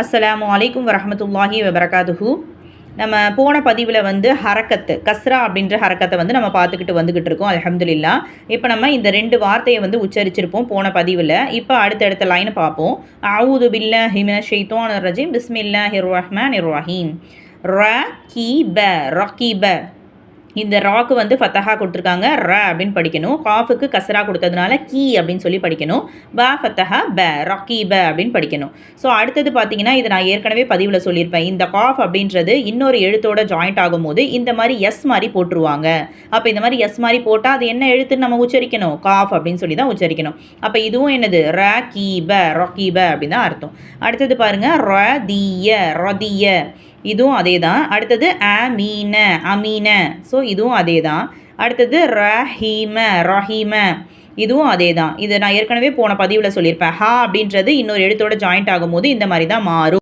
அஸ்லாம் அலைக்கும் வரமத்துல்லாஹி வபரகாதுஹு. நம்ம போன பதிவில் வந்து ஹரக்கத்து கஸ்ரா அப்படின்ற ஹரக்கத்தை வந்து நம்ம பார்த்துக்கிட்டு வந்துக்கிட்டு இருக்கோம் அலமதுல்லா இப்போ நம்ம இந்த ரெண்டு வார்த்தையை வந்து உச்சரிச்சிருப்போம் போன பதிவில். இப்போ அடுத்தடுத்த லைனை பார்ப்போம். அவுது பில்ல ஹிமின ஷெய்தோன் ரஜீம். பிஸ்மில்லா ஹிர் ரஹ்மான் ரஹீம். ர கி ப ரக்கீப இந்த ராக்கு வந்து ஃபத்தஹா கொடுத்துருக்காங்க ர அப்படின்னு படிக்கணும். காஃபுக்கு கசரா கொடுத்ததுனால கீ அப்படின்னு சொல்லி படிக்கணும். ப ஃபத்தஹா ப ராக்கி ப அப்படின்னு படிக்கணும். ஸோ அடுத்தது பார்த்தீங்கன்னா இதை நான் ஏற்கனவே பதிவில் சொல்லியிருப்பேன். இந்த காஃப் அப்படின்றது இன்னொரு எழுத்தோட ஜாயிண்ட் ஆகும்போது இந்த மாதிரி எஸ் மாதிரி போட்டுருவாங்க. அப்போ இந்த மாதிரி எஸ் மாதிரி போட்டால் அது என்ன எழுத்துன்னு நம்ம உச்சரிக்கணும்? காஃப் அப்படின்னு சொல்லி தான் உச்சரிக்கணும். அப்போ இதுவும் என்னது? ர கீ ப ரக்கி ப அப்படின்னு தான் அர்த்தம். அடுத்தது பாருங்க ர தீய ரதிய இதுவும் அதே தான் அடுத்தது அமீன அமீன. ஸோ இதுவும் அதே தான் அடுத்தது ரஹீம ரஹீம. இதுவும் அதே தான் இதை நான் ஏற்கனவே போன பதிவில் சொல்லியிருப்பேன். ஹா அப்படின்றது இன்னொரு எழுத்தோட ஜாயிண்ட் ஆகும்போது இந்த மாதிரி தான் மாறும்.